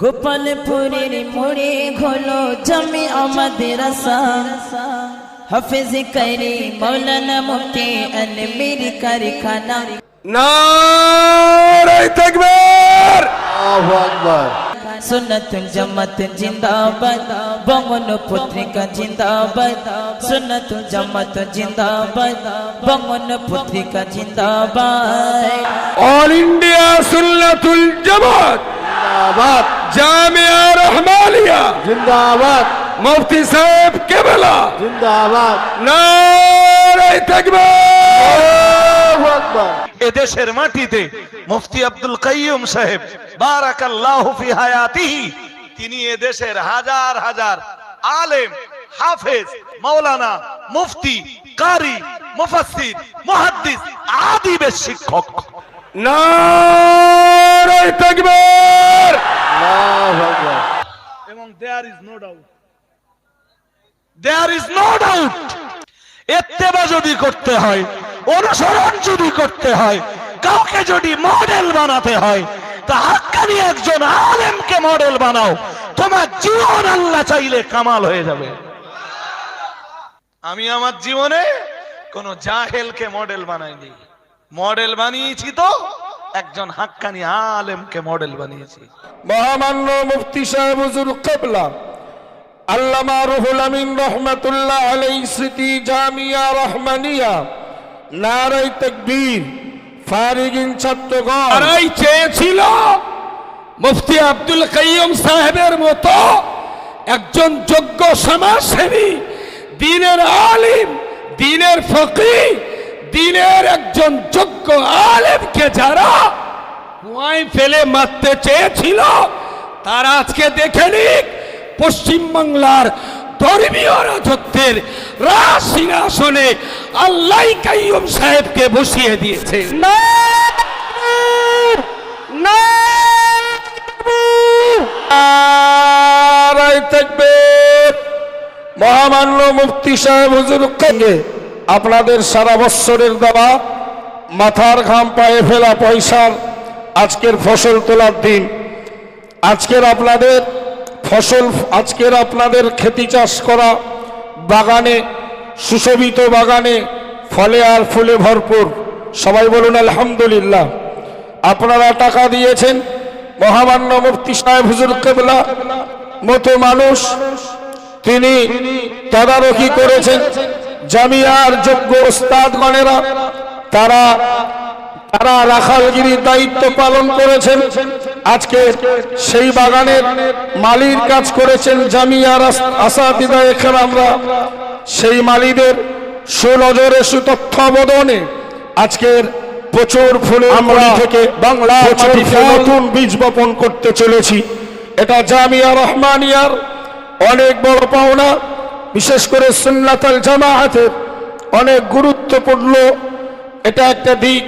গোপালপুরের মোড়ে ঘোলো জমি আমাদের হাফেজ করে মৌলানা মুফতি আলমীর কারখানা। নারায় তাকবীর! আল্লাহু আকবার। সুন্নতুল জামাত জিন্দাবাদ বঙ্গন পত্রিকা জিন্দাবাদ। সুন্নতুল জামাত জিন্দাবাদ বঙ্গন পত্রিকা জিন্দাবাদ। All India Sunnatul Jamaat! জিন্দাবাদ। জামিয়া রহমানিয়া। জিন্দাবাদ। মুফতি সাহেব কেবলা। জিন্দাবাদ। নারায় তাকবীর। আল্লাহু আকবার। এদেশের মাটিতে মুফতি আব্দুল কাইয়ুম সাহেব বারাকাল্লাহু ফি হায়াতিহি। তিনি এদেশের হাজার হাজার আলেম হাফেজ মাওলানা মুফতি কারি মুফাসসির মুহাদ্দিস আদিবের শিক্ষক। নারায় তাকবীর আল্লাহু আকবার এবং there is no doubt there is no doubt এত্তেবা যদি করতে হয়, অনুসরণ যদি করতে হয়, কাউকে যদি মডেল বানাতে হয়, তা হাক্কানি একজন আলেমকে মডেল বানাও। তোমার জীবন আল্লাহ চাইলে কামাল হয়ে যাবে। আমি আমার জীবনে কোন জাহেলকে মডেল বানাইনি। মডেল বানিয়েছি তো, একজন হাক্কানি আলেমকে মডেল বানিয়েছি। মহামান্য মুফতি সাহেব হুজুর কেবলা। আল্লামা রুহুল আমিন রহমাতুল্লাহ আলাই স্মৃতি জামিয়া রহমানিয়া নারাই তকবীর, ফারিগিন ছাত্রগণ। তারাই চেয়েছিল মুফতি আব্দুল কাইয়ুম সাহেবের মতো একজন যোগ্য সমাজসেবী, দিনের আলিম, দিনের ফকি দিনের একজন যোগ্য আলেমকে যারা কুয়ায় ফেলে মারতে চেয়েছিল, তারা আজকে দেখে নিক পশ্চিমবাংলার ধর্মীয় রাজত্বের রাজ সিংহাসনে আল্লাহ কাইয়ুম সাহেবকে বসিয়ে দিয়েছে নারাই তকবীর। মহামান্য মুফতি সাহেব হুজুর আপনাদের সারা বৎসরের দেওয়া মাথার ঘাম পায়ে ফেলা পয়সার আজকের ফসল তোলার দিন। আজকের আপনাদের ফসল, আজকের আপনাদের খেতি চাষ করা বাগানে, সুশোভিত বাগানে ফলে আর ফুলে ভরপুর। সবাই বলুন, আলহামদুলিল্লাহ। আপনারা টাকা দিয়েছেন, মহামান্য মুফতি সাহেব হুজুর কেবলা, মতো মানুষ, তিনি তদারকি করেছেন। জামিয়ার যোগ্য ওস্তাদগণেরা, তারা তারা রাখালগিরির দায়িত্ব পালন করেছেন। আজকে সেই বাগানের মালির কাজ করেছেন জামিয়ার আসাদিদা এখানে আমরা সেই মালিদের সুনজরে সুতত্ত্বাবধানে আজকের প্রচুর ফুলে আমরা থেকে বাংলা নতুন বীজ বপন করতে চলেছি। এটা জামিয়া রহমানিয়ার অনেক বড় পাওনা। বিশেষ করে সুন্নাতাল জামায়াতের অনেক গুরুত্বপূর্ণ এটা একটা দিক।